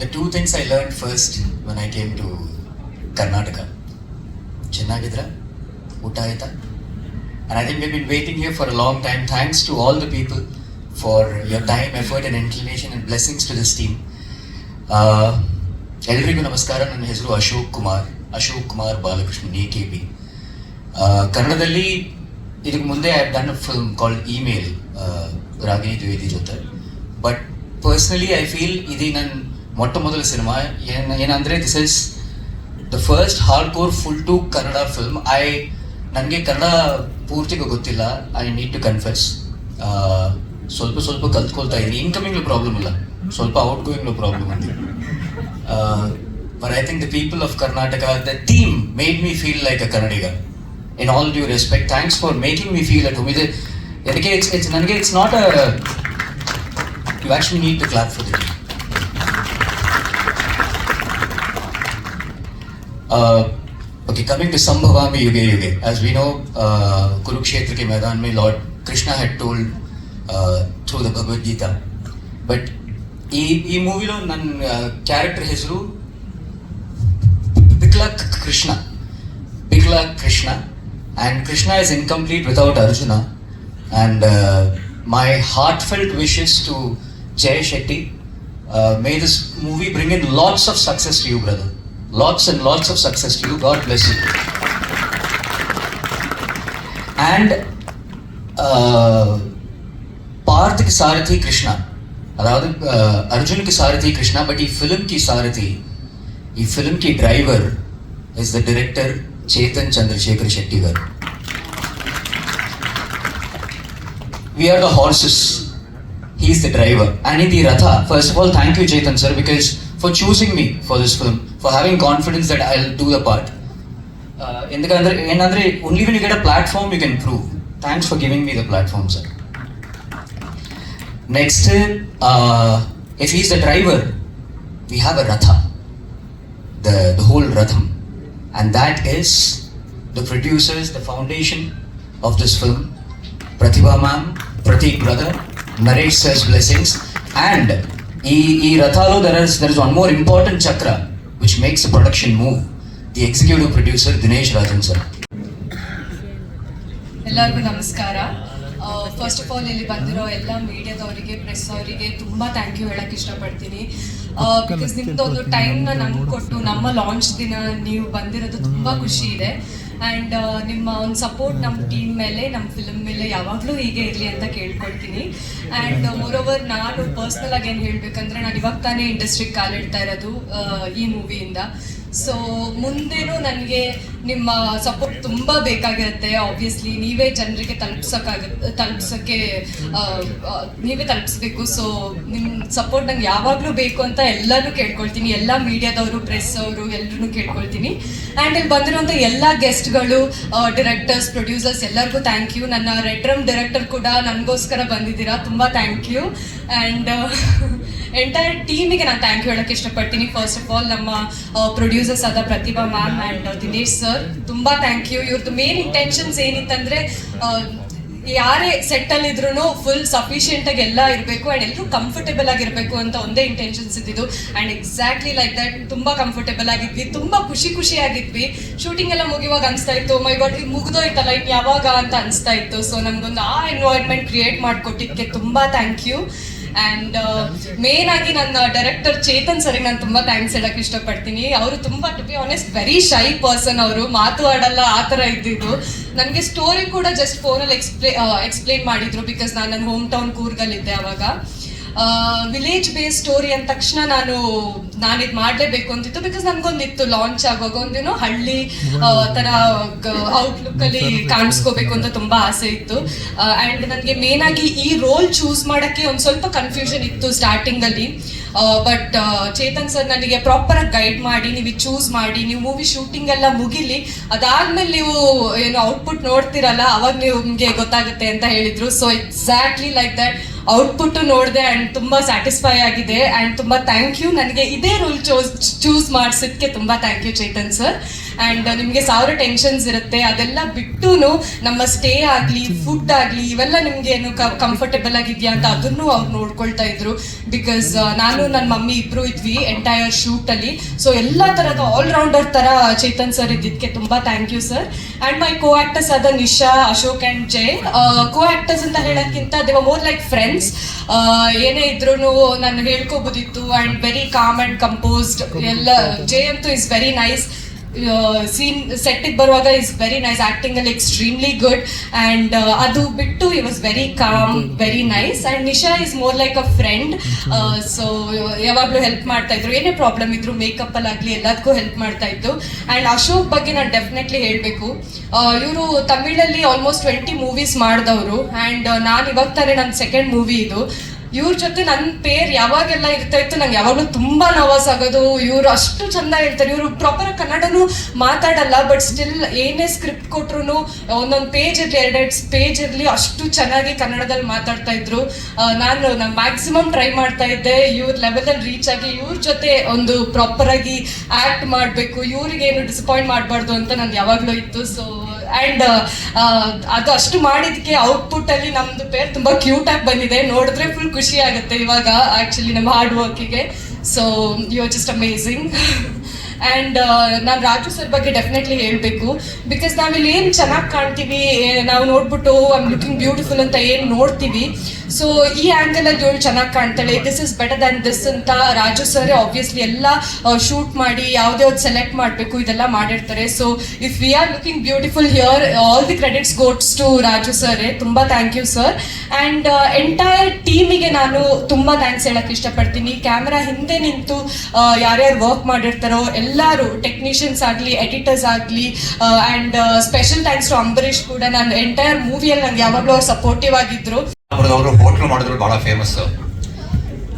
the two things I learned first when I came to Karnataka ಚೆನ್ನಾಗಿದ್ರ ಊಟ ಆಯ್ತಾ And I think we've been waiting here for a long time. Thanks to all the people for your time, effort, and inclination, and blessings to this team. Uh, ಎಲ್ರಿಗೂ ನಮಸ್ಕಾರ ನನ್ನ ಹೆಸರು Ashok Kumar Ashok Kumar Balakrishnan A K B ಕನ್ನಡದಲ್ಲಿ ಇದಕ್ಕೆ ಮುಂದೆ I done a film called email Ragini Dwivedi ಜೊತೆ but personally I feel ಇದು ನನ್ನ ಮೊಟ್ಟ ಮೊದಲ ಸಿನಿಮಾ ಏನ್ ಏನಂದರೆ this is the first hard core full to Kannada film I ನನಗೆ ಕನ್ನಡ ಪೂರ್ತಿಗೂ ಗೊತ್ತಿಲ್ಲ. ಐ ನೀಡ್ ಟು ಕನ್ಫೆಸ್ ಸ್ವಲ್ಪ ಸ್ವಲ್ಪ ಕಲ್ತ್ಕೊಳ್ತಾ ಇದ್ದೀನಿ. ಇನ್ಕಮಿಂಗ್ ಪ್ರಾಬ್ಲಮ್ ಇಲ್ಲ. ಸ್ವಲ್ಪ ಔಟ್ ಗೋಯಿಂಗ್ಲು ಪ್ರಾಬ್ಲಮ್ ಅಂತ. But I think the people of Karnataka the team made me feel like a Kannadiga in all due respect thanks for making me feel at home ಇದೆ ನನಗೆ it's it's ನನಗೆ it's not a you actually need to clap for the okay, coming to Sambhavami Yuge Yuge. As we know, uh, Kurukshetra ke Maidan mein Lord Krishna had told uh, through the Bhagavad Gita. But ಈ ಈ ಮೂವಿಲೋ ನನ್ನ character ಹೆಸರು Bikla Krishna Bikla Krishna and Krishna is incomplete without Arjuna and my heartfelt wishes to Jaya Shetty may this movie bring in lots of success you brother lots and lots of success to you. God bless you. And పార్థ్కి సారథి కృష్ణ అதாவது అర్జున్కి సారథి Krishna but ఈ ఫిలింకి సారథి ఈ driver is the director director Chetan Chandrashekhar We are the horses. Horses he's the driver and ఇది రథ first of all thank you Chetan sir because for choosing me for this film for choosing me for this film for having confidence that i'll do the part uh, ఎందుకంటే ఏంటంటే only when you get a platform you can prove thanks for giving me the platform sir next if is the driver we have a ratha the the whole ratham and that is the producers the foundation of this film Prathibha ma'am Prateek brother Naresh sirs blessings and ఈ ఈ రథాలో there is there is one more important chakra which makes the production move. The executive producer, Dinesh Rajan sir. ಎಲ್ಲರಿಗೂ ನಮಸ್ಕಾರ first of all ಇಲ್ಲಿ ಬಂದಿರೋ ಎಲ್ಲ ಮೀಡಿಯಾದವರಿಗೆ press ಅವರಿಗೆ ತುಂಬ thank you ಹೇಳಕ್ ಇಷ್ಟಪಡ್ತೀನಿ ಬಿಕಾಸ್ ನಿಮ್ದು ಒಂದು ಟೈಮ್ನ ನಮ್ಗೆ ಕೊಟ್ಟು ನಮ್ಮ ಲಾಂಚ್ ದಿನ ನೀವು ಬಂದಿರೋದು ತುಂಬ ಖುಷಿ ಇದೆ ಆ್ಯಂಡ್ ನಿಮ್ಮ ಒಂದು ಸಪೋರ್ಟ್ ನಮ್ಮ ಟೀಮ್ ಮೇಲೆ ನಮ್ಮ ಫಿಲ್ಮ್ ಮೇಲೆ ಯಾವಾಗಲೂ ಹೀಗೆ ಇರಲಿ ಅಂತ ಕೇಳ್ಕೊಳ್ತೀನಿ. ಆ್ಯಂಡ್ ಓವರ್ ನಾನು ಪರ್ಸ್ನಲ್ ಆಗಿ ಏನು ಹೇಳಬೇಕಂದ್ರೆ ನಾನು ಇವಾಗ ತಾನೇ ಇಂಡಸ್ಟ್ರಿಗೆ ಕಾಲಿಡ್ತಾ ಇರೋದು ಆ, ಈ ಮೂವಿಯಿಂದ ಸೊ ಮುಂದೇನು ನನಗೆ ನಿಮ್ಮ ಸಪೋರ್ಟ್ ತುಂಬ ಬೇಕಾಗಿರುತ್ತೆ ಆಬ್ವಿಯಸ್ಲಿ ನೀವೇ ಜನರಿಗೆ ತಲುಪ್ಸೋಕ್ಕಾಗುತ್ತೆ ತಲುಪ್ಸೋಕ್ಕೆ ನೀವೇ ತಲುಪಿಸ್ಬೇಕು. ಸೊ ನಿಮ್ಮ ಸಪೋರ್ಟ್ ನಂಗೆ ಯಾವಾಗಲೂ ಬೇಕು ಅಂತ ಎಲ್ಲರೂ ಕೇಳ್ಕೊಳ್ತೀನಿ. ಎಲ್ಲ ಮೀಡಿಯಾದವರು ಪ್ರೆಸ್ ಅವರು ಎಲ್ಲರೂ ಕೇಳ್ಕೊಳ್ತೀನಿ. ಆ್ಯಂಡ್ ಇಲ್ಲಿ ಬಂದಿರುವಂಥ ಎಲ್ಲ ಗೆಸ್ಟ್ಗಳು ಡಿರೆಕ್ಟರ್ಸ್ ಪ್ರೊಡ್ಯೂಸರ್ಸ್ ಎಲ್ಲರಿಗೂ ಥ್ಯಾಂಕ್ ಯು ನನ್ನ ರೆಡ್ ರಮ್ ಡೈರೆಕ್ಟರ್ ಕೂಡ ನನಗೋಸ್ಕರ ಬಂದಿದ್ದೀರಾ. ತುಂಬ ಥ್ಯಾಂಕ್ ಯು ಆ್ಯಂಡ್ ಎಂಟೈರ್ ಟೀಮಿಗೆ ನಾನು ಥ್ಯಾಂಕ್ ಯು ಹೇಳಕ್ಕೆ ಇಷ್ಟಪಡ್ತೀನಿ. ಫಸ್ಟ್ ಆಫ್ ಆಲ್ ನಮ್ಮ ಪ್ರೊಡ್ಯೂಸರ್ಸ್ ಆದ Prathibha ma'am and Dinesh sir ತುಂಬ ಥ್ಯಾಂಕ್ ಯು ಇವ್ರದ್ದು ಮೇನ್ ಇಂಟೆನ್ಷನ್ಸ್ ಏನಿತ್ತಂದ್ರೆ ಯಾರೇ ಸೆಟ್ಟಲ್ಲಿ ಇದ್ರೂ ಫುಲ್ ಸಫಿಷಿಯೆಂಟ್ ಆಗಿ ಎಲ್ಲ ಇರಬೇಕು ಆ್ಯಂಡ್ ಎಲ್ಲರೂ ಕಂಫರ್ಟೇಬಲ್ ಆಗಿರಬೇಕು ಅಂತ ಒಂದೇ ಇಂಟೆನ್ಷನ್ಸ್ ಇದ್ದಿದ್ದು. ಆ್ಯಂಡ್ ಎಕ್ಸಾಕ್ಟ್ಲಿ ಲೈಕ್ ದಟ್ ತುಂಬ ಕಂಫರ್ಟೇಬಲ್ ಆಗಿದ್ವಿ, ತುಂಬ ಖುಷಿ ಖುಷಿ ಆಗಿದ್ವಿ. ಶೂಟಿಂಗ್ ಎಲ್ಲ ಮುಗಿಯುವಾಗ ಅನಿಸ್ತಾ ಇತ್ತು ಮೈ ಗಾಡ್ ಇದು ಮುಗಿದೋಯ್ತಲ್ಲ ಇನ್ನು ಯಾವಾಗ ಅಂತ ಅನಿಸ್ತಾ ಇತ್ತು. ಸೊ ನಮಗೊಂದು ಆ ಎನ್ವೈರ್ಮೆಂಟ್ ಕ್ರಿಯೇಟ್ ಮಾಡಿಕೊಟ್ಟಿದ್ದಕ್ಕೆ ತುಂಬ thank you and main uh, ಆಗಿ ನನ್ನ ಡೈರೆಕ್ಟರ್ ಚೇತನ್ ಸರಿಗೆ ನಾನು ತುಂಬ ಥ್ಯಾಂಕ್ಸ್ ಹೇಳಕ್ ಇಷ್ಟಪಡ್ತೀನಿ. ಅವರು ತುಂಬ to be honest very shy person ಅವರು. ಮಾತು ಆಡಲ್ಲ ಆ ಥರ ಇದ್ದಿದ್ದು. ನನಗೆ ಸ್ಟೋರಿ ಕೂಡ ಜಸ್ಟ್ ಫೋನಲ್ಲಿ ಎಕ್ಸ್ಪ್ಲೇ ಎಕ್ಸ್ಪ್ಲೇನ್ ಮಾಡಿದ್ರು ಬಿಕಾಸ್ ನಾನು ನನ್ನ ಹೋಮ್ ಟೌನ್ ಕೂರ್ಗಲ್ಲಿದ್ದೆ ಅವಾಗ. ವಿಲೇಜ್ ಬೇಸ್ ಸ್ಟೋರಿ ಅಂದ ತಕ್ಷಣ ನಾನು ನಾನು ಇದು ಮಾಡಲೇಬೇಕು ಅಂತಿತ್ತು ಬಿಕಾಸ್ ನನ್ಗೊಂದಿತ್ತು ಲಾಂಚ್ ಆಗುವಾಗ ಒಂದೇನೋ ಹಳ್ಳಿ ತರ ಥರ ಔಟ್ಲುಕ್ ಅಲ್ಲಿ ಕಾಣಿಸ್ಕೋಬೇಕು ಅಂತ ತುಂಬಾ ಆಸೆ ಇತ್ತು. ಅಂಡ್ ನನಗೆ ಮೇನ್ ಆಗಿ ಈ ರೋಲ್ ಚೂಸ್ ಮಾಡೋಕ್ಕೆ ಒಂದು ಸ್ವಲ್ಪ ಕನ್ಫ್ಯೂಷನ್ ಇತ್ತು ಸ್ಟಾರ್ಟಿಂಗ್ ಅಲ್ಲಿ. ಬಟ್ ಚೇತನ್ ಸರ್ ನನಗೆ ಪ್ರಾಪರ್ ಆಗಿ ಗೈಡ್ ಮಾಡಿ ನೀವು ಚೂಸ್ ಮಾಡಿ ನೀವು ಮೂವಿ ಶೂಟಿಂಗ್ ಎಲ್ಲ ಮುಗಿಲಿ ಅದಾದ್ಮೇಲೆ ನೀವು ಏನು ಔಟ್ಪುಟ್ ನೋಡ್ತಿರಲ್ಲ ಅವಾಗ ನೀವು ನಿಮಗೆ ಗೊತ್ತಾಗುತ್ತೆ ಅಂತ ಹೇಳಿದ್ರು. So exactly like that output ನೋಡಿದೆ ಆ್ಯಂಡ್ ತುಂಬ ಸ್ಯಾಟಿಸ್ಫೈ ಆಗಿದೆ. ಆ್ಯಂಡ್ ತುಂಬ ಥ್ಯಾಂಕ್ ಯು ನನಗೆ ಇದೇ ರೋಲ್ ಚೂಸ್ ಚೂಸ್ ಮಾಡಿಸಿದ್ಕೆ ತುಂಬ thank you Chetan sir and ನಿಮಗೆ ಸಾವಿರ ಟೆನ್ಷನ್ಸ್ ಇರುತ್ತೆ. ಅದೆಲ್ಲ ಬಿಟ್ಟು ನಮ್ಮ ಸ್ಟೇ ಆಗಲಿ ಫುಡ್ ಆಗಲಿ ಇವೆಲ್ಲ ನಿಮಗೆ ಏನು ಕಂಫರ್ಟೇಬಲ್ ಆಗಿದೆಯಾ ಅಂತ ಅದನ್ನು ಅವ್ರು ನೋಡ್ಕೊಳ್ತಾ ಇದ್ರು. ಬಿಕಾಸ್ ನಾನು ನನ್ನ ಮಮ್ಮಿ ಇಬ್ರು ಇದ್ವಿ ಎಂಟೈರ್ ಶೂಟ್ ಅಲ್ಲಿ. ಸೊ ಎಲ್ಲ ತರದ ಆಲ್ ರೌಂಡರ್ ತರ ಚೇತನ್ ಸರ್ ಇದ್ದಿದ್ದಕ್ಕೆ ತುಂಬಾ thank you sir and my co actors ಆದ Nisha Ashok and Jay co actors ಅಂತ ಹೇಳೋಕ್ಕಿಂತ ದೇವ ಮೋರ್ ಲೈಕ್ ಫ್ರೆಂಡ್ಸ್ ಏನೇ ಇದ್ರು ನಾನು ಹೇಳ್ಕೋಬೋದಿತ್ತು. And very calm and composed ಎಲ್ಲ ಜಯ್ ಅಂತೂ ಇಸ್ ವೆರಿ ನೈಸ್ ಸೀನ್ ಸೆಟ್ಟಿಗೆ ಬರುವಾಗ ಇಸ್ ವೆರಿ ನೈಸ್ ಆಕ್ಟಿಂಗ್ ಅಲ್ಲಿ ಎಕ್ಸ್ಟ್ರೀಮ್ಲಿ ಗುಡ್ ಅಂಡ್ ಅದು ಬಿಟ್ಟು he was very calm very nice and Nisha is more like a friend so ಯಾವಾಗಲೂ ಹೆಲ್ಪ್ ಮಾಡ್ತಾ ಇದ್ರು. ಏನೇ ಪ್ರಾಬ್ಲಮ್ ಇದ್ರು ಮೇಕಪ್ ಅಲ್ಲಿ ಆಗ್ಲಿ ಎಲ್ಲದಕ್ಕೂ ಹೆಲ್ಪ್ ಮಾಡ್ತಾ ಇತ್ತು. ಅಂಡ್ ಅಶೋಕ್ ಬಗ್ಗೆ ನಾನು ಡೆಫಿನೆಟ್ಲಿ ಹೇಳಬೇಕು. ಇವರು ತಮಿಳಲ್ಲಿ ಆಲ್ಮೋಸ್ಟ್ ಟ್ವೆಂಟಿ ಮೂವೀಸ್ ಮಾಡಿದವರು. ಅಂಡ್ ನಾನು ಇವಾಗ ತಾನೇ ನನ್ನ ಸೆಕೆಂಡ್ ಮೂವಿ ಇದು. ಇವ್ರ ಜೊತೆ ನನ್ನ ಪೇರ್ ಯಾವಾಗೆಲ್ಲ ಇರ್ತಾ ಇತ್ತು, ನಂಗೆ ಯಾವಾಗಲೂ ತುಂಬಾ ನವಾಸ್ ಆಗೋದು. ಇವ್ರು ಅಷ್ಟು ಚಂದ ಹೇಳ್ತಾರೆ. ಇವರು ಪ್ರಾಪರ್ ಕನ್ನಡನು ಮಾತಾಡಲ್ಲ ಬಟ್ ಸ್ಟಿಲ್ ಏನೇ ಸ್ಕ್ರಿಪ್ಟ್ ಕೊಟ್ರು ಒಂದೊಂದು ಪೇಜ್ ಇರಲಿ, ಎರಡೆರಡು ಪೇಜ್ ಇರಲಿ, ಅಷ್ಟು ಚೆನ್ನಾಗಿ ಕನ್ನಡದಲ್ಲಿ ಮಾತಾಡ್ತಾ ಇದ್ರು. ನಾನು ನಾನು ಮ್ಯಾಕ್ಸಿಮಮ್ ಟ್ರೈ ಮಾಡ್ತಾ ಇದ್ದೆ. ಇವ್ರ ಲೆವೆಲಲ್ಲಿ ರೀಚ್ ಆಗಿ ಇವ್ರ ಜೊತೆ ಒಂದು ಪ್ರಾಪರ್ ಆಗಿ ಆಕ್ಟ್ ಮಾಡಬೇಕು. ಇವ್ರಿಗೆ ಏನು ಡಿಸಪಾಯಿಂಟ್ ಮಾಡಬಾರ್ದು ಅಂತ ನನ್ಗೆ ಯಾವಾಗಲೂ ಇತ್ತು. ಸೊ ಅಂಡ್ ಅದು ಅಷ್ಟು ಮಾಡಿದಕ್ಕೆ ಔಟ್ಪುಟ್ ನಮ್ಮದು ಪೇರ್ ತುಂಬಾ ಕ್ಯೂಟ್ ಆಗಿ ಬಂದಿದೆ. ನೋಡಿದ್ರೆ ಫುಲ್ ಖುಷಿ ಆಗುತ್ತೆ ಇವಾಗ ಆ್ಯಕ್ಚುಲಿ ನಮ್ಮ hard ವರ್ಕಿಗೆ so you are just amazing and ನಾನು ರಾಜು ಸರ್ ಬಗ್ಗೆ ಡೆಫಿನೆಟ್ಲಿ ಹೇಳಬೇಕು. ಬಿಕಾಸ್ ನಾವಿಲ್ಲಿ ಏನು ಚೆನ್ನಾಗಿ ಕಾಣ್ತೀವಿ ನಾವು ನೋಡ್ಬಿಟ್ಟು ಐಮ್ ಲುಕಿಂಗ್ ಬ್ಯೂಟಿಫುಲ್ ಅಂತ ಏನು ನೋಡ್ತೀವಿ. ಸೊ ಈ ಆ್ಯಂಗಲಲ್ಲಿ ಇವಳು ಚೆನ್ನಾಗಿ ಕಾಣ್ತಾಳೆ. This is better than this ಅಂತ ರಾಜು ಸರ್ ಆಬ್ವಿಯಸ್ಲಿ ಎಲ್ಲ ಶೂಟ್ ಮಾಡಿ, ಯಾವ್ದೇ ಒಂದು ಸೆಲೆಕ್ಟ್ ಮಾಡಬೇಕು, ಇದೆಲ್ಲ ಮಾಡಿರ್ತಾರೆ. So if we are looking beautiful here all the credits goes to Raju sir ತುಂಬ thank you sir and entire ಟೀಮಿಗೆ ನಾನು ತುಂಬ ಥ್ಯಾಂಕ್ಸ್ ಹೇಳಕ್ ಇಷ್ಟಪಡ್ತೀನಿ. ಕ್ಯಾಮ್ರಾ ಹಿಂದೆ ನಿಂತು ಯಾರ್ಯಾರು ವರ್ಕ್ ಮಾಡಿರ್ತಾರೋ, ಎಲ್ಲರೂ ಟೆಕ್ನಿಷಿಯನ್ಸ್ ಆಗಲಿ ಎಡಿಟರ್ಸ್ ಆಗಲಿ and special thanks to Ambareesh ಕೂಡ. ನಾನು ಎಂಟೈರ್ ಮೂವಿಯಲ್ಲಿ ನಂಗೆ ಯಾವಾಗಲೂ ಅವ್ರು ಸಪೋರ್ಟಿವ್ ಆಗಿದ್ರು. ಕುಂದಾಪುರದವರು ಹೋಟ್ಲು ಮಾಡಿದ್ರು ಬಹಳ ಫೇಮಸ್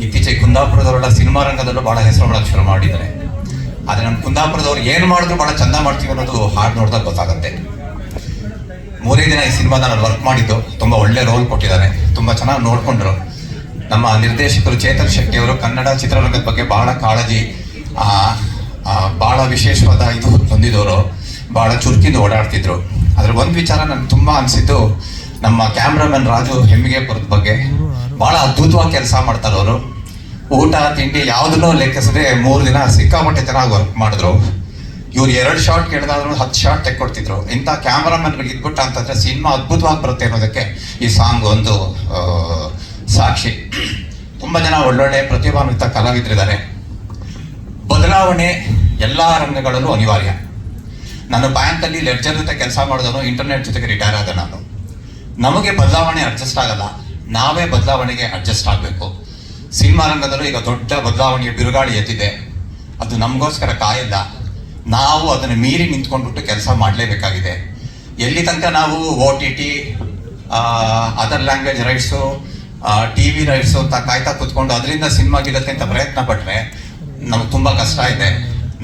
ಇತ್ತೀಚೆಗೆ ಕುಂದಾಪುರದವರೆಲ್ಲ ಸಿನಿಮಾ ರಂಗದಲ್ಲೂ ಬಹಳ ಹೆಸರು ಮಾಡಕ್ಕೆ ಶುರು ಮಾಡಿದ್ದಾರೆ. ಆದರೆ ನಮ್ಮ ಕುಂದಾಪುರದವ್ರು ಏನು ಮಾಡಿದ್ರು ಬಹಳ ಚಂದ ಮಾಡ್ತೀವಿ ಅನ್ನೋದು ಹಾಡು ನೋಡಿದಾಗ ಗೊತ್ತಾಗುತ್ತೆ. ಮೂರೇ ದಿನ ಈ ಸಿನಿಮಾದ ನಾನು ವರ್ಕ್ ಮಾಡಿದ್ದು, ತುಂಬಾ ಒಳ್ಳೆ ರೋಲ್ ಕೊಟ್ಟಿದ್ದಾರೆ, ತುಂಬಾ ಚೆನ್ನಾಗಿ ನೋಡ್ಕೊಂಡ್ರು. ನಮ್ಮ ನಿರ್ದೇಶಕರು ಚೇತನ್ ಶೆಟ್ಟಿ ಅವರು ಕನ್ನಡ ಚಿತ್ರರಂಗದ ಬಗ್ಗೆ ಬಹಳ ಕಾಳಜಿ ಬಹಳ ವಿಶೇಷವಾದ ಇದು ಹೊಂದಿದವರು, ಬಹಳ ಚುರುಕಿಂದ ಓಡಾಡ್ತಿದ್ರು. ಅದ್ರ ಒಂದು ವಿಚಾರ ನನ್ಗೆ ತುಂಬಾ ಅನ್ಸಿದ್ದು ನಮ್ಮ ಕ್ಯಾಮ್ರಾಮನ್ ರಾಜು ಹೆಮ್ಮಿಗೆಪುರದ ಬಗ್ಗೆ ಬಹಳ ಅದ್ಭುತವಾಗಿ ಕೆಲಸ ಮಾಡ್ತಾರೆ ಅವರು. ಊಟ, ತಿಂಡಿ ಯಾವುದನ್ನೂ ಲೆಕ್ಕಿಸದೆ ಮೂರು ದಿನ ಸಿಕ್ಕಾಪಟ್ಟೆ ಚೆನ್ನಾಗಿ ವರ್ಕ್ ಮಾಡಿದ್ರು. ಇವ್ರು ಎರಡು ಶಾರ್ಟ್ ಕೇಳಿದಾದ್ರು ಹತ್ತು ಶಾರ್ಟ್ ತೆಕ್ಕೊಡ್ತಿದ್ರು. ಇಂಥ ಕ್ಯಾಮ್ರಾಮನ್ಗಳು ಇದ್ಬಿಟ್ಟ ಅಂತಂದ್ರೆ ಸಿನಿಮಾ ಅದ್ಭುತವಾಗಿ ಬರುತ್ತೆ ಅನ್ನೋದಕ್ಕೆ ಈ ಸಾಂಗ್ ಒಂದು ಸಾಕ್ಷಿ. ತುಂಬಾ ಜನ ಒಳ್ಳೊಳ್ಳೆ ಪ್ರತಿಭಾನ್ವಿತ ಕಲಾವಿದರಿದ್ದಾರೆ ಬದಲಾವಣೆ ಎಲ್ಲಾ ರಂಗಗಳಲ್ಲೂ ಅನಿವಾರ್ಯ. ನಾನು ಬ್ಯಾಂಕಲ್ಲಿ ಲೆಡ್ಜರ್ ಜೊತೆ ಕೆಲಸ ಮಾಡಿದನು ಇಂಟರ್ನೆಟ್ ಜೊತೆಗೆ ರಿಟೈರ್ ಆದ ನಾನು. ನಮಗೆ ಬದಲಾವಣೆ ಅಡ್ಜಸ್ಟ್ ಆಗಲ್ಲ. ನಾವೇ ಬದಲಾವಣೆಗೆ ಅಡ್ಜಸ್ಟ್ ಆಗಬೇಕು. ಸಿನಿಮಾ ರಂಗದಲ್ಲೂ ಈಗ ದೊಡ್ಡ ಬದಲಾವಣೆಯ ಬಿರುಗಾಳಿ ಎತ್ತಿದೆ ಅದು ನಮಗೋಸ್ಕರ ಕಾಯಲ್ಲ. ನಾವು ಅದನ್ನು ಮೀರಿ ನಿಂತ್ಕೊಂಡ್ಬಿಟ್ಟು ಕೆಲಸ ಮಾಡಲೇಬೇಕಾಗಿದೆ. ಎಲ್ಲಿ ತನಕ ನಾವು O T T other language rights T V rights ಅಂತ ಕಾಯ್ತಾ ಕೂತ್ಕೊಂಡು ಅದರಿಂದ ಸಿನಿಮಾ ಗೆಲ್ಲಕ್ಕೆ ಅಂತ ಪ್ರಯತ್ನ ಪಟ್ಟರೆ ನಮ್ಗೆ ತುಂಬ ಕಷ್ಟ ಇದೆ.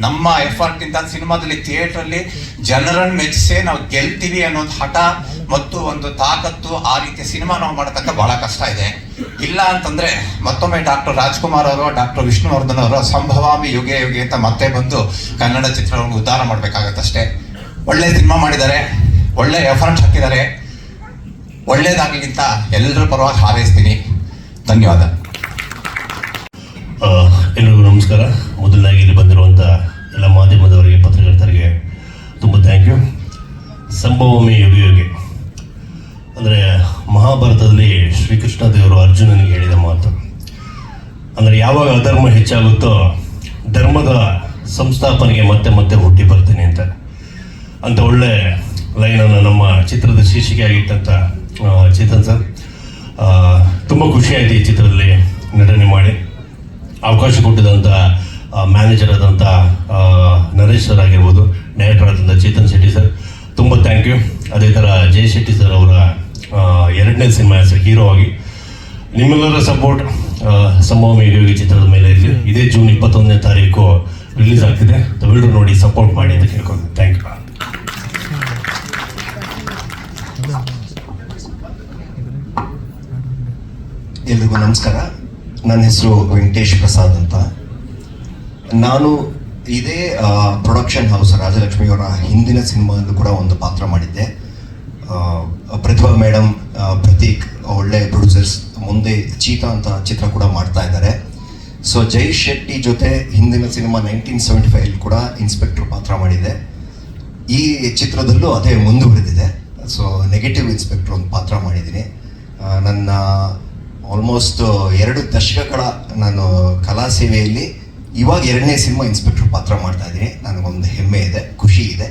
ನಮ್ಮ ಎಫರ್ಟ್ ಇಂದ ಸಿನಿಮಾದಲ್ಲಿ ಥಿಯೇಟರ್ ಅಲ್ಲಿ ಜನರನ್ನು ಮೆಚ್ಚಿಸೇ ನಾವು ಗೆಲ್ತೀವಿ ಅನ್ನೋದು ಹಠ ಮತ್ತು ಒಂದು ತಾಕತ್ತು ಆ ರೀತಿಯ ಸಿನಿಮಾ ನಾವು ಮಾಡತಕ್ಕ ಬಹಳ ಕಷ್ಟ ಇದೆ. ಇಲ್ಲ ಅಂತಂದ್ರೆ ಮತ್ತೊಮ್ಮೆ ಡಾಕ್ಟರ್ ರಾಜ್ಕುಮಾರ್ ಅವರು, ಡಾಕ್ಟರ್ ವಿಷ್ಣುವರ್ಧನ್ ಅವರು ಸಂಭವಾಮಿ ಯುಗೆ ಯುಗೆ ಅಂತ ಮತ್ತೆ ಬಂದು ಕನ್ನಡ ಚಿತ್ರವನ್ನು ಉದ್ಧಾರ ಮಾಡ್ಬೇಕಾಗತ್ತಷ್ಟೇ. ಒಳ್ಳೆ ಸಿನಿಮಾ ಮಾಡಿದ್ದಾರೆ, ಒಳ್ಳೆ ಎಫರ್ಟ್ ಹಾಕಿದ್ದಾರೆ. ಒಳ್ಳೇದಾಗಲಿಗಿಂತ ಎಲ್ಲರ ಪರವಾಗಿ ಹಾರೈಸ್ತೀನಿ. ಧನ್ಯವಾದ. ಆ, ಎಲ್ರಿಗೂ ನಮಸ್ಕಾರ. ಮೊದಲನಾಗಿ ಇಲ್ಲಿ ಬಂದಿರುವಂಥ ಎಲ್ಲ ಮಾಧ್ಯಮದವರಿಗೆ ಪತ್ರಕರ್ತರಿಗೆ ತುಂಬ ಥ್ಯಾಂಕ್ ಯು ಸಂಭವಮಿ ಯುಗ ಯುಗೆ ಅಂದರೆ ಮಹಾಭಾರತದಲ್ಲಿ ಶ್ರೀಕೃಷ್ಣ ದೇವರು ಅರ್ಜುನನಿಗೆ ಹೇಳಿದ ಮಾತು. ಅಂದರೆ ಯಾವಾಗ ಅಧರ್ಮ ಹೆಚ್ಚಾಗುತ್ತೋ ಧರ್ಮದ ಸಂಸ್ಥಾಪನೆಗೆ ಮತ್ತೆ ಮತ್ತೆ ಹುಟ್ಟಿ ಬರ್ತೀನಿ ಅಂತ. ಅಂತ ಒಳ್ಳೆ ಲೈನನ್ನು ನಮ್ಮ ಚಿತ್ರದ ಶೀರ್ಷಿಕೆ ಆಗಿಟ್ಟಂಥ ಚೇತನ್ ಸರ್. ತುಂಬ ಖುಷಿಯಾಯಿತು ಈ ಚಿತ್ರದಲ್ಲಿ. ಅವಕಾಶ ಕೊಟ್ಟಿದಂಥ ಮ್ಯಾನೇಜರ್ ಆದಂಥ ನರೇಶ್ ಸರ್ ಆಗಿರ್ಬೋದು ಡೈರೆಕ್ಟರ್ ಆದಂಥ ಚೇತನ್ ಶೆಟ್ಟಿ ಸರ್ ತುಂಬ ಥ್ಯಾಂಕ್ ಯು ಅದೇ ಥರ ಜಯ ಶೆಟ್ಟಿ ಸರ್ ಅವರ ಎರಡನೇ ಸಿನಿಮಾ ಹೆಸರು ಹೀರೋ ಆಗಿ ನಿಮ್ಮೆಲ್ಲರ ಸಪೋರ್ಟ್ ಸಂಭವ ಯೋಗಿ ಚಿತ್ರದ ಮೇಲೆ ಇರಲಿ. ಇದೇ ಜೂನ್ ಇಪ್ಪತ್ತೊಂದನೇ ತಾರೀಕು ರಿಲೀಸ್ ಆಗ್ತಿದೆ. ದಯವಿಟ್ಟು ನೋಡಿ ಸಪೋರ್ಟ್ ಮಾಡಿ ಅಂತ ಕೇಳ್ಕೊಂಡು ಥ್ಯಾಂಕ್ ಯು ಎಲ್ರಿಗೂ ನಮಸ್ಕಾರ. ನನ್ನ ಹೆಸರು ವೆಂಕಟೇಶ್ ಪ್ರಸಾದ್ ಅಂತ. ನಾನು ಇದೇ ಪ್ರೊಡಕ್ಷನ್ ಹೌಸ್ ರಾಜಲಕ್ಷ್ಮಿಯವರ ಹಿಂದಿನ ಸಿನಿಮಾದಲ್ಲೂ ಕೂಡ ಒಂದು ಪಾತ್ರ ಮಾಡಿದ್ದೆ. ಪ್ರತಿಭಾ ಮೇಡಮ್ ಪ್ರತೀಕ್, ಒಳ್ಳೆ ಪ್ರೊಡ್ಯೂಸರ್ಸ್ ಮುಂದೆ ಚೀತಾ ಅಂತ ಚಿತ್ರ ಕೂಡ ಮಾಡ್ತಾ ಇದ್ದಾರೆ. ಸೊ ಜೈ ಶೆಟ್ಟಿ ಜೊತೆ ಹಿಂದಿನ ಸಿನಿಮಾ ನೈನ್ಟೀನ್ ಸೆವೆಂಟಿ ಫೈವ್ ಕೂಡ ಇನ್ಸ್ಪೆಕ್ಟರ್ ಪಾತ್ರ ಮಾಡಿದೆ. ಈ ಚಿತ್ರದಲ್ಲೂ ಅದೇ ಮುಂದುವರೆದಿದೆ. ಸೊ ನೆಗೆಟಿವ್ ಇನ್ಸ್ಪೆಕ್ಟರ್ ಒಂದು ಪಾತ್ರ ಮಾಡಿದ್ದೀನಿ. ನನ್ನ ಆಲ್ಮೋಸ್ಟ್ ಎರಡು ದಶಕಗಳ ನಾನು ಕಲಾ ಸೇವೆಯಲ್ಲಿ ಇವಾಗ ಎರಡನೇ ಸಿನಿಮಾ ಇನ್ಸ್ಪೆಕ್ಟರ್ ಪಾತ್ರ ಮಾಡ್ತಾ ಇದ್ದೀನಿ. ನನಗೊಂದು ಹೆಮ್ಮೆ ಇದೆ, ಖುಷಿ ಇದೆ.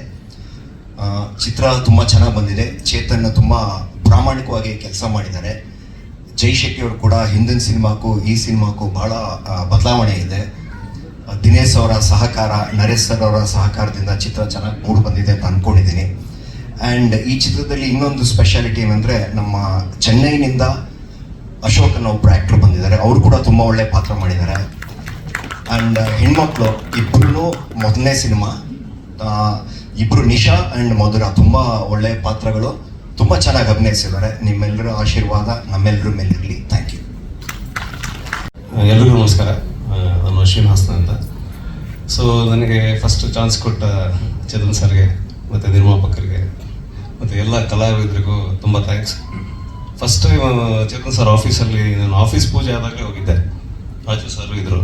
ಚಿತ್ರ ತುಂಬ ಚೆನ್ನಾಗಿ ಬಂದಿದೆ. ಚೇತನ್ ತುಂಬ ಪ್ರಾಮಾಣಿಕವಾಗಿ ಕೆಲಸ ಮಾಡಿದ್ದಾರೆ. ಜೈ ಶೆಟ್ಟಿಯವರು ಕೂಡ ಹಿಂದಿನ ಸಿನಿಮಾಕ್ಕೂ ಈ ಸಿನಿಮಾಕ್ಕೂ ಬಹಳ ಬದಲಾವಣೆ ಇದೆ. ದಿನೇಶ್ ಅವರ ಸಹಕಾರ, ನರೇಶ್ ಸರ್ ಅವರ ಸಹಕಾರದಿಂದ ಚಿತ್ರ ಚೆನ್ನಾಗಿ ಮೂಡಿ ಬಂದಿದೆ ಅಂತ ಅಂದ್ಕೊಂಡಿದ್ದೀನಿ ಆ್ಯಂಡ್ ಈ ಚಿತ್ರದಲ್ಲಿ ಇನ್ನೊಂದು ಸ್ಪೆಷಾಲಿಟಿ ಏನಂದರೆ ನಮ್ಮ ಚೆನ್ನೈನಿಂದ ಅಶೋಕ್ ಅನ್ನೋ ಒಬ್ಬರು ಆ್ಯಕ್ಟರ್ ಬಂದಿದ್ದಾರೆ. ಅವರು ಕೂಡ ತುಂಬ ಒಳ್ಳೆ ಪಾತ್ರ ಮಾಡಿದ್ದಾರೆ. ಆ್ಯಂಡ್ ಹೆಣ್ಮಕ್ಳು ಇಬ್ಬರೂ ಮೊದಲನೇ ಸಿನಿಮಾ. ಇಬ್ಬರು ನಿಶಾ ಆ್ಯಂಡ್ ಮಧುರ ತುಂಬ ಒಳ್ಳೆ ಪಾತ್ರಗಳು. ತುಂಬ ಚೆನ್ನಾಗಿ ಅಭಿನಯಿಸಿದ್ದಾರೆ. ನಿಮ್ಮೆಲ್ಲರ ಆಶೀರ್ವಾದ ನಮ್ಮೆಲ್ಲರ ಮೇಲಿರಲಿ. ಥ್ಯಾಂಕ್ ಯು ಎಲ್ರಿಗೂ ನಮಸ್ಕಾರ. ನಾನು ಅಶ್ವಿನ್ ಹಾಸನ ಅಂತ. ಸೊ ನನಗೆ ಫಸ್ಟ್ ಚಾನ್ಸ್ ಕೊಟ್ಟ ಚೇತನ್ ಸರ್ಗೆ, ಮತ್ತು ನಿರ್ಮಾಪಕರಿಗೆ, ಮತ್ತು ಎಲ್ಲ ಕಲಾವಿದರಿಗೂ ತುಂಬ ಥ್ಯಾಂಕ್ಸ್ ಫಸ್ಟ್ ಚೇತನ್ ಸರ್ ಆಫೀಸಲ್ಲಿ ನಾನು ಆಫೀಸ್ ಪೂಜೆ ಆದಾಗಲೇ ಹೋಗಿದ್ದೆ. ರಾಜು ಸರ್ ಇದ್ರು.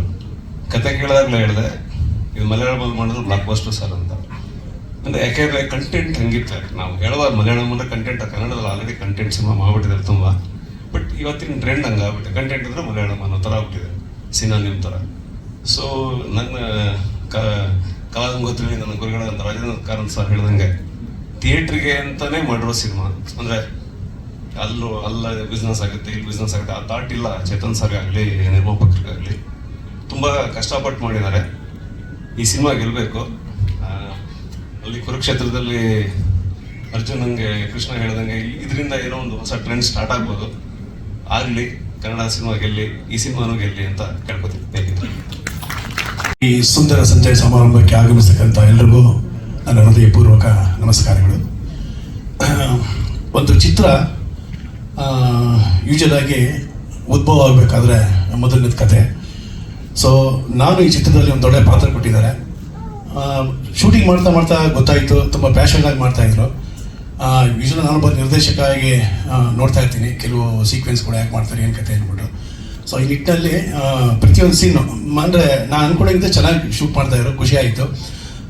ಕತೆ ಕೇಳಿದಾಗಲೇ ಹೇಳಿದೆ, ಇದು ಮಲಯಾಳಮಲ್ಲಿ ಮಾಡಿದ್ರು ಬ್ಲಾಕ್ ಬಸ್ಟರ್ ಸರ್ ಅಂತ. ಅಂದರೆ ಯಾಕೆಂದರೆ ಕಂಟೆಂಟ್ ಹಂಗಿತ್ತು. ನಾವು ಹೇಳುವಾಗ ಮಲಯಾಳಂ ಅಂದರೆ ಕಂಟೆಂಟ್ ಕನ್ನಡದಲ್ಲಿ ಆಲ್ರೆಡಿ ಕಂಟೆಂಟ್ ಸಿನಿಮಾ ಮಾಡ್ಬಿಟ್ಟಿದ್ದಾರೆ ತುಂಬ. ಬಟ್ ಇವತ್ತಿನ ಟ್ರೆಂಡ್ ಹಂಗೆ ಆಗ್ಬಿಟ್ಟೆ ಕಂಟೆಂಟ್ ಅಂದರೆ ಮಲಯಾಳಂ ಅನ್ನೋ ಥರ ಆಗ್ಬಿಟ್ಟಿದೆ ನಿಮ್ಮ ಥರ. ಸೊ ನನ್ನ, ಕ ಕಲಾಗಂಗೋತ್ರಿ ನನ್ನ ಗುರುಗಳ ರಾಜೇಂದ್ರ ಕಾರಂತ್ ಸರ್ ಹೇಳ್ದಂಗೆ ಥಿಯೇಟ್ರಿಗೆ ಅಂತಲೇ ಮಾಡಿರೋ ಸಿನಿಮಾ. ಅಂದರೆ ಅಲ್ಲೂ ಅಲ್ಲ ಬಿಸ್ನೆಸ್ ಆಗುತ್ತೆ, ಇಲ್ಲಿ ಬಿಸ್ನೆಸ್ ಆಗುತ್ತೆ. ಆ ಥಾಟ್ ಇಲ್ಲ, ಚೇತನ್ ಸರ್ಗೆ ಆಗಲಿ ನಿರ್ಮಾಪಕರಿಗಾಗಲಿ ತುಂಬ ಕಷ್ಟಪಟ್ಟು ಮಾಡಿದ್ದಾರೆ. ಈ ಸಿನಿಮಾ ಗೆಲ್ಲಬೇಕು ಅಲ್ಲಿ ಕುರುಕ್ಷೇತ್ರದಲ್ಲಿ ಅರ್ಜುನ್ ಹಂಗೆ ಕೃಷ್ಣ ಹೇಳ್ದಂಗೆ ಇದರಿಂದ ಏನೋ ಒಂದು ಹೊಸ ಟ್ರೆಂಡ್ ಸ್ಟಾರ್ಟ್ ಆಗ್ಬೋದು. ಆಗಲಿ, ಕನ್ನಡ ಸಿನಿಮಾ ಗೆಲ್ಲಿ, ಈ ಸಿನಿಮಾನೂ ಗೆಲ್ಲಿ ಅಂತ ಕೇಳ್ಕೊತೀನಿ. ಈ ಸುಂದರ ಸಂಜೆ ಸಮಾರಂಭಕ್ಕೆ ಆಗಮಿಸ್ತಕ್ಕಂಥ ಎಲ್ರಿಗೂ ನನ್ನ ಹೃದಯಪೂರ್ವಕ ನಮಸ್ಕಾರಗಳು. ಒಂದು ಚಿತ್ರ ಯೂಶಲ್ ಆಗಿ ಉದ್ಭವ ಆಗಬೇಕಾದ್ರೆ ಮೊದಲನೇದು ಕತೆ. ಸೊ ನಾನು ಈ ಚಿತ್ರದಲ್ಲಿ ಒಂದು ದೊಡ್ಡ ಪಾತ್ರ ಕೊಟ್ಟಿದ್ದಾರೆ. ಶೂಟಿಂಗ್ ಮಾಡ್ತಾ ಮಾಡ್ತಾ ಗೊತ್ತಾಯಿತು, ತುಂಬ ಪ್ಯಾಷನ್ ಆಗಿ ಮಾಡ್ತಾ ಇದ್ರು. ಯೂಶಲ್ ನಾನು ಒಬ್ಬ ನಿರ್ದೇಶಕ ಆಗಿ ನೋಡ್ತಾ ಇರ್ತೀನಿ. ಕೆಲವು ಸೀಕ್ವೆನ್ಸ್ ಕೂಡ ಯಾಕೆ ಮಾಡ್ತಾರೆ, ಏನು ಕತೆ ಅಂದ್ಬಿಟ್ಟು. ಸೊ ಈ ನಿಟ್ಟಿನಲ್ಲಿ ಪ್ರತಿಯೊಂದು ಸೀನು ಅಂದರೆ ನಾನು ಅನ್ಕೊಂಡಿದ್ದೆ ಚೆನ್ನಾಗಿ ಶೂಟ್ ಮಾಡ್ತಾ ಇದ್ರು, ಖುಷಿ ಆಯಿತು.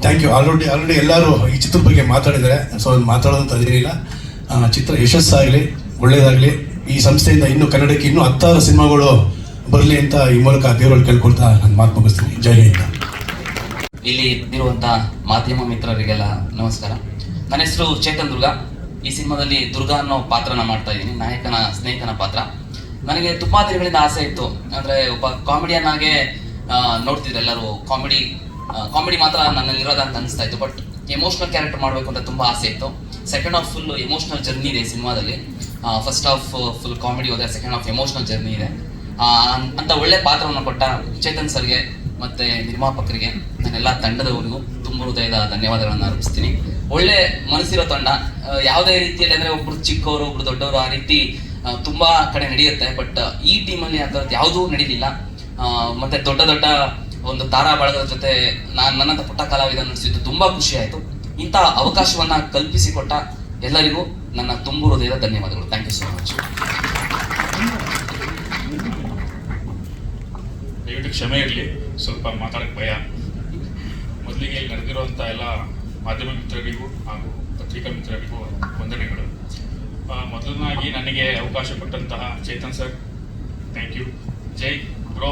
ಥ್ಯಾಂಕ್ ಯು ಆಲ್ರೆಡಿ ಆಲ್ರೆಡಿ ಎಲ್ಲರೂ ಈ ಚಿತ್ರದ ಬಗ್ಗೆ ಮಾತಾಡಿದ್ದಾರೆ. ಸೊ ಮಾತಾಡೋದಂತ ಅದೇನಿಲ್ಲ. ಚಿತ್ರ ಯಶಸ್ಸಾಗಲಿ. ಒಳ್ಳೆಯದಾಗಲಿ ಈ ಸಂಸ್ಥೆಯಿಂದ ಇನ್ನೂ ಕನ್ನಡಕ್ಕೆ ಇನ್ನೂ ಹತ್ತಾರು ಸಿನಿಮಾಗಳು ಬರಲಿ ಅಂತ ಈ ಮೂಲಕ ದೇವರಲ್ಲಿ ಕೇಳ್ಕೊಳ್ತಾ ನಾನು ಮಾತು ಮುಗಿಸ್ತೀನಿ. ಜೈ ಹಿಂದ್. ಇಲ್ಲಿ ಇರುವಂತ ಮಾಧ್ಯಮ ಮಿತ್ರರಿಗೆಲ್ಲ ನಮಸ್ಕಾರ. ನನ್ನ ಹೆಸರು ಚೇತನ್ ದುರ್ಗಾ. ಈ ಸಿನಿಮಾದಲ್ಲಿ ದುರ್ಗಾ ಅನ್ನೋ ಪಾತ್ರನ ಮಾಡ್ತಾ ಇದ್ದೀನಿ. ನಾಯಕನ, ಸ್ನೇಹಿತನ ಪಾತ್ರ. ನನಗೆ ತುಂಬಾ ದಿನಗಳಿಂದ ಆಸೆ ಇತ್ತು. ಅಂದ್ರೆ ಒಬ್ಬ ಕಾಮಿಡಿಯನ್ ಆಗಿ ನೋಡ್ತಿದ್ರು ಎಲ್ಲರೂ. ಕಾಮಿಡಿ ಕಾಮಿಡಿ ಮಾತ್ರ ನನ್ನಲ್ಲಿರೋದ ಅಂತ ಅನಿಸ್ತಾ ಇತ್ತು. ಬಟ್ ಎಮೋಷನಲ್ ಕ್ಯಾರೆಕ್ಟರ್ ಮಾಡಬೇಕು ಅಂತ ತುಂಬಾ ಆಸೆ ಇತ್ತು. Second half full emotional journey ಇದೆ ಸಿನಿಮಾದಲ್ಲಿ. ಫಸ್ಟ್ ಆಫ್ ಫುಲ್ ಕಾಮಿಡಿ ಹೋದ್ರೆ ಸೆಕೆಂಡ್ ಹಾಫ್ ಎಮೋಷನಲ್ ಜರ್ನಿ ಇದೆ. ಅಂತ ಒಳ್ಳೆ ಪಾತ್ರವನ್ನು ಕೊಟ್ಟ ಚೇತನ್ ಸರ್ಗೆ ಮತ್ತೆ ನಿರ್ಮಾಪಕರಿಗೆ ನನ್ನೆಲ್ಲ ತಂಡದವರಿಗೂ ತುಂಬ ಹೃದಯದ ಧನ್ಯವಾದಗಳನ್ನು ಅರ್ಪಿಸ್ತೀನಿ. ಒಳ್ಳೆ ಮನಸ್ಸಿರೋ ತಂಡ. ಯಾವುದೇ ರೀತಿಯಲ್ಲಿ ಅಂದರೆ ಒಬ್ರು ಚಿಕ್ಕವರು, ಒಬ್ರು ದೊಡ್ಡವರು ಆ ರೀತಿ ತುಂಬ ಕಡೆ ನಡೆಯುತ್ತೆ. ಬಟ್, ಈ ಟೀಮಲ್ಲಿ ಆ ಥರದ್ದು ಯಾವುದೂ ನಡೀಲಿಲ್ಲ. ಮತ್ತೆ ದೊಡ್ಡ ದೊಡ್ಡ ಒಂದು ತಾರಾ ಬಳಗದ ಜೊತೆ ನಾನು ನನ್ನಂಥ ಪುಟ್ಟ ಕಲಾವಿದ ನಡೆಸಿದ್ದು ತುಂಬ ಖುಷಿ ಆಯ್ತು. ಇಂಥ ಅವಕಾಶವನ್ನು ಕಲ್ಪಿಸಿಕೊಟ್ಟ ಎಲ್ಲರಿಗೂ ನನ್ನ ತುಂಬು ಹೃದಯದ ಧನ್ಯವಾದಗಳು. ಥ್ಯಾಂಕ್ ಯು ಸೋ ಮಚ್ ದಯವಿಟ್ಟು ಕ್ಷಮೆ ಇರಲಿ. ಸ್ವಲ್ಪ ಮಾತಾಡಕ್ಕೆ ಭಯ. ಮೊದಲಿಗೆ ಇಲ್ಲಿ ಎಲ್ಲ ಮಾಧ್ಯಮ ಮಿತ್ರರಿಗೂ ಹಾಗೂ ಪತ್ರಿಕಾ ಮಿತ್ರರಿಗೂ ವಂದನೆಗಳು. ಮೊದಲನಾಗಿ ನನಗೆ ಅವಕಾಶ ಕೊಟ್ಟಂತಹ Chetan sir thank you Jai bro.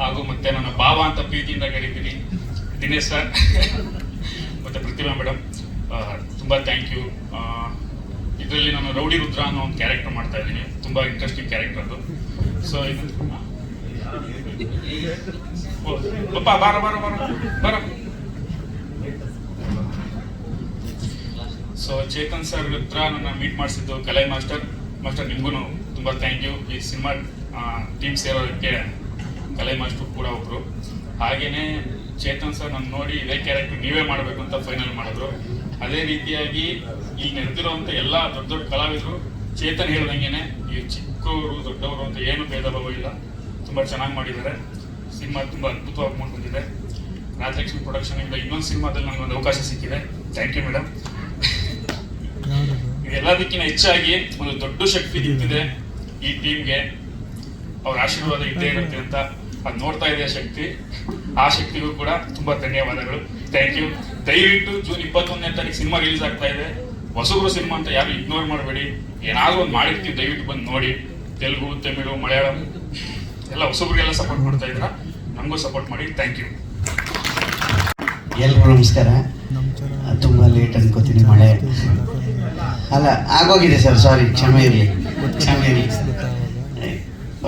ಹಾಗೂ ಮತ್ತೆ ನನ್ನ ಭಾವ ಅಂತ ಪ್ರೀತಿಯಿಂದ ಕರಿತೀನಿ ದಿನೇಶ್ ಸರ್. ಮತ್ತೆ ಪ್ರತಿಭಾ ಮೇಡಮ್. ತುಂಬ ಥ್ಯಾಂಕ್ ಯು ಇದರಲ್ಲಿ ನಾನು ರೌಡಿ ರುದ್ರ ಅನ್ನೋ ಒಂದು ಕ್ಯಾರೆಕ್ಟರ್ ಮಾಡ್ತಾ ಇದ್ದೀನಿ. ತುಂಬಾ ಇಂಟ್ರೆಸ್ಟಿಂಗ್ ಕ್ಯಾರೆಕ್ಟರ್ ಅದು. ಸೊ ಬಾರ ಸೊ ಚೇತನ್ ಸರ್ ಹತ್ರ ನನ್ನ ಮೀಟ್ ಮಾಡಿಸಿದ್ದು ಕಲೈ ಮಾಸ್ಟರ್. ಮಾಸ್ಟರ್, ನಿಮಗೂ ತುಂಬ ಥ್ಯಾಂಕ್ ಯು ಈ ಸಿನಿಮಾ ಟೀಮ್ ಸೇರೋದಕ್ಕೆ ಕಲೈ ಮಾಸ್ಟರ್ ಕೂಡ ಒಬ್ರು. ಹಾಗೇನೆ ಚೇತನ್ ಸರ್ ನನ್ನ ನೋಡಿ ಇದೇ ಕ್ಯಾರೆಕ್ಟರ್ ನೀವೇ ಮಾಡಬೇಕು ಅಂತ ಫೈನಲ್ ಮಾಡಿದ್ರು. ಅದೇ ರೀತಿಯಾಗಿ ಇಲ್ಲಿ ನಡೆದಿರುವಂತ ಎಲ್ಲ ದೊಡ್ಡ ದೊಡ್ಡ ಕಲಾವಿದರು ಚೇತನ್ ಹೇಳ್ದಂಗೆನೆ ಈ ಚಿಕ್ಕವರು ದೊಡ್ಡವರು ಅಂತ ಏನು ಭೇದ ಭಾವ ಇಲ್ಲ. ತುಂಬ ಚೆನ್ನಾಗಿ ಮಾಡಿದ್ದಾರೆ. ಸಿನಿಮಾ ತುಂಬ ಅದ್ಭುತವಾಗಿ ಮೂಡ್ ಬಂದಿದೆ ರಾಜಲಕ್ಷ್ಮಿ ಪ್ರೊಡಕ್ಷನಿಂದ ಇನ್ನೊಂದು ಸಿನಿಮಾದಲ್ಲಿ ನನಗೆ ಒಂದು ಅವಕಾಶ ಸಿಕ್ಕಿದೆ. ಥ್ಯಾಂಕ್ ಯು ಮೇಡಮ್ ಎಲ್ಲದಕ್ಕಿಂತ ಹೆಚ್ಚಾಗಿ ಒಂದು ದೊಡ್ಡ ಶಕ್ತಿ ನಿಂತಿದೆ ಈ ಟೀಮ್ಗೆ. ಅವ್ರ ಆಶೀರ್ವಾದ ಇದ್ದೇ ಇರುತ್ತೆ ಅಂತ ಅದು ನೋಡ್ತಾ ಇದೆ ಶಕ್ತಿ. ಆ ಶಕ್ತಿಗೂ ಕೂಡ ತುಂಬಾ ಧನ್ಯವಾದಗಳು. ಥ್ಯಾಂಕ್ ಯು ದಯವಿಟ್ಟು ಜೂನ್ ಇಪ್ಪತ್ತೊಂದನೇ ತಾರೀಕು ಸಿನಿಮಾ ರಿಲೀಸ್ ಆಗ್ತಾ ಇದೆ. ಹೊಸಬ್ರು ಸಿನಿಮಾ ಅಂತ ಯಾರು ಇಗ್ನೋರ್ ಮಾಡಬೇಡಿ. ಏನಾದರೂ ಒಂದು ಮಾಡಿರ್ತೀವಿ ದಯವಿಟ್ಟು ಬಂದು ನೋಡಿ. ತೆಲುಗು ತಮಿಳು ಮಲಯಾಳಂ ಎಲ್ಲ ಹೊಸಬ್ರಿಗೆಲ್ಲ ಸಪೋರ್ಟ್ ಮಾಡ್ತಾ ಇದ್ರ ನಮಗೂ ಸಪೋರ್ಟ್ ಮಾಡಿ. ಥ್ಯಾಂಕ್ ಯು ಎಲ್ರಿಗೂ ನಮಸ್ಕಾರ. ತುಂಬ ಲೇಟ್ ಅನ್ಕೋತೀನಿ ಮಳೆ. ಅಲ್ಲ ಆಗೋಗಿದೆ ಸರ್ ಸಾರಿ ಕ್ಷಮೆ ಇರಲಿ. ಕ್ಷಮೆ ಇರಲಿ.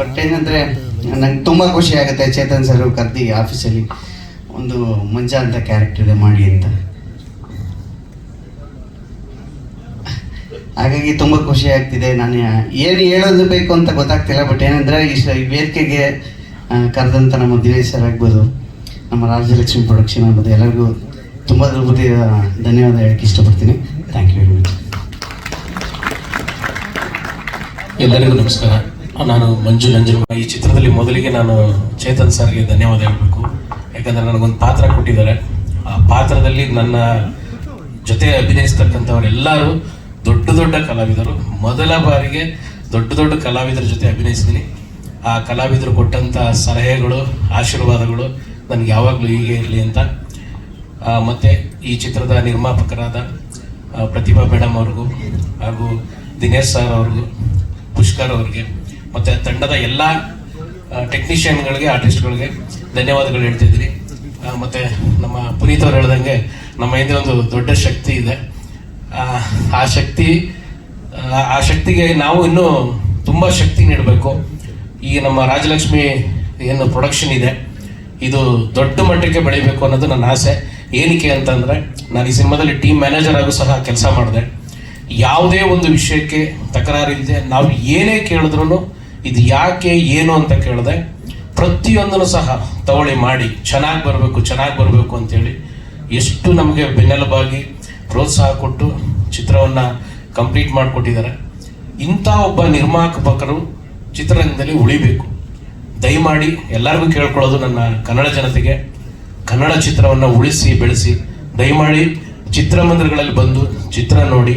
ಒಟ್ಟೇನಂದರೆ ನಂಗೆ ತುಂಬ ಖುಷಿ ಆಗುತ್ತೆ. ಚೇತನ್ ಸರ್ ಕರ್ದಿ ಆಫೀಸಲ್ಲಿ ಒಂದು ಮಂಜ ಅಂತ ಕ್ಯಾರೆಕ್ಟರ್ ಇದೆ, ಮಾಡಿ ಅಂತ. ಹಾಗಾಗಿ ತುಂಬ ಖುಷಿ ಆಗ್ತಿದೆ. ನಾನು ಏನು ಹೇಳೋದು ಬೇಕು ಅಂತ ಗೊತ್ತಾಗ್ತಿಲ್ಲ ಬಟ್ ಏನಂದರೆ ಈ ವೇದಿಕೆಗೆ ಕರೆದಂಥ ನಮ್ಮ ದಿನೇಶ್ ಸರ್ ಆಗ್ಬೋದು, ನಮ್ಮ ರಾಜಲಕ್ಷ್ಮಿ ಪ್ರೊಡಕ್ಷನ್ ಆಗ್ಬೋದು, ಎಲ್ಲರಿಗೂ ತುಂಬ ಹೃದಯ ಧನ್ಯವಾದ ಹೇಳಕ್ಕೆ ಇಷ್ಟಪಡ್ತೀನಿ. ಥ್ಯಾಂಕ್ ಯು ವೆರಿ ಮಚ್ ಎಲ್ಲರಿಗೂ ನಮಸ್ಕಾರ. ನಾನು ಮಂಜು ನಂಜನ ಈ ಚಿತ್ರದಲ್ಲಿ ಮೊದಲಿಗೆ ನಾನು ಚೇತನ್ ಸರ್ಗೆ ಧನ್ಯವಾದ ಹೇಳಬೇಕು. ಯಾಕಂದ್ರೆ ನನಗೊಂದು ಪಾತ್ರ ಕೊಟ್ಟಿದ್ದಾರೆ. ಆ ಪಾತ್ರದಲ್ಲಿ ನನ್ನ ಜೊತೆ ಅಭಿನಯಿಸ್ತಕ್ಕಂಥವರೆಲ್ಲರೂ ದೊಡ್ಡ ದೊಡ್ಡ ಕಲಾವಿದರು. ಮೊದಲ ಬಾರಿಗೆ ದೊಡ್ಡ ದೊಡ್ಡ ಕಲಾವಿದರ ಜೊತೆ ಅಭಿನಯಿಸಿದ್ದೀನಿ ಆ ಕಲಾವಿದರು ಕೊಟ್ಟಂಥ ಸಲಹೆಗಳು, ಆಶೀರ್ವಾದಗಳು ನನಗೆ ಯಾವಾಗಲೂ ಹೀಗೆ ಇರಲಿ ಅಂತ. ಮತ್ತೆ ಈ ಚಿತ್ರದ ನಿರ್ಮಾಪಕರಾದ ಪ್ರತಿಭಾ ಮೇಡಮ್ ಅವ್ರಿಗೂ ಹಾಗೂ ದಿನೇಶ್ ಸರ್ ಅವ್ರಿಗೂ, ಪುಷ್ಕರ್ ಅವ್ರಿಗೆ, ಮತ್ತೆ ತಂಡದ ಎಲ್ಲ ಟೆಕ್ನಿಷಿಯನ್ಗಳಿಗೆ ಆರ್ಟಿಸ್ಟ್ಗಳಿಗೆ ಧನ್ಯವಾದಗಳು ಹೇಳ್ತಿದ್ದೀನಿ. ಮತ್ತು ನಮ್ಮ ಪುನೀತ್ ಅವ್ರು ಹೇಳ್ದಂಗೆ ನಮ್ಮ ಹಿಂದೆ ಒಂದು ದೊಡ್ಡ ಶಕ್ತಿ ಇದೆ. ಆ, ಶಕ್ತಿ ಆ, ಶಕ್ತಿಗೆ ನಾವು ಇನ್ನೂ ತುಂಬ ಶಕ್ತಿ ನೀಡಬೇಕು. ಈ ನಮ್ಮ ರಾಜಲಕ್ಷ್ಮಿ ಏನು ಪ್ರೊಡಕ್ಷನ್ ಇದೆ ಇದು ದೊಡ್ಡ ಮಟ್ಟಕ್ಕೆ ಬೆಳಿಬೇಕು ಅನ್ನೋದು ನನ್ನ ಆಸೆ. ಏನಕ್ಕೆ ಅಂತಂದರೆ ನಾನು ಈ ಸಿನಿಮಾದಲ್ಲಿ ಟೀಮ್ ಮ್ಯಾನೇಜರ್ ಆಗು ಸಹ ಕೆಲಸ ಮಾಡಿದೆ. ಯಾವುದೇ ಒಂದು ವಿಷಯಕ್ಕೆ ತಕರಾರಿಲ್ಲದೆ ನಾವು ಏನೇ ಕೇಳಿದ್ರು ಇದು ಯಾಕೆ ಏನು ಅಂತ ಕೇಳಿದೆ, ಪ್ರತಿಯೊಂದನ್ನು ಸಹ ತಗೊಳ್ಳಿ ಮಾಡಿ, ಚೆನ್ನಾಗಿ ಬರಬೇಕು ಚೆನ್ನಾಗಿ ಬರಬೇಕು ಅಂತೇಳಿ ಎಷ್ಟು ನಮಗೆ ಬೆನ್ನೆಲುಬಾಗಿ ಪ್ರೋತ್ಸಾಹ ಕೊಟ್ಟು ಚಿತ್ರವನ್ನು ಕಂಪ್ಲೀಟ್ ಮಾಡಿಕೊಟ್ಟಿದ್ದಾರೆ. ಇಂಥ ಒಬ್ಬ ನಿರ್ಮಾಪಕರು ಚಿತ್ರರಂಗದಲ್ಲಿ ಉಳಿಬೇಕು. ದಯಮಾಡಿ ಎಲ್ಲರಿಗೂ ಕೇಳ್ಕೊಳ್ಳೋದು ನನ್ನ ಕನ್ನಡ ಜನತೆಗೆ. ಕನ್ನಡ ಚಿತ್ರವನ್ನು ಉಳಿಸಿ, ಬೆಳೆಸಿ, ದಯಮಾಡಿ ಚಿತ್ರಮಂದಿರಗಳಲ್ಲಿ ಬಂದು ಚಿತ್ರ ನೋಡಿ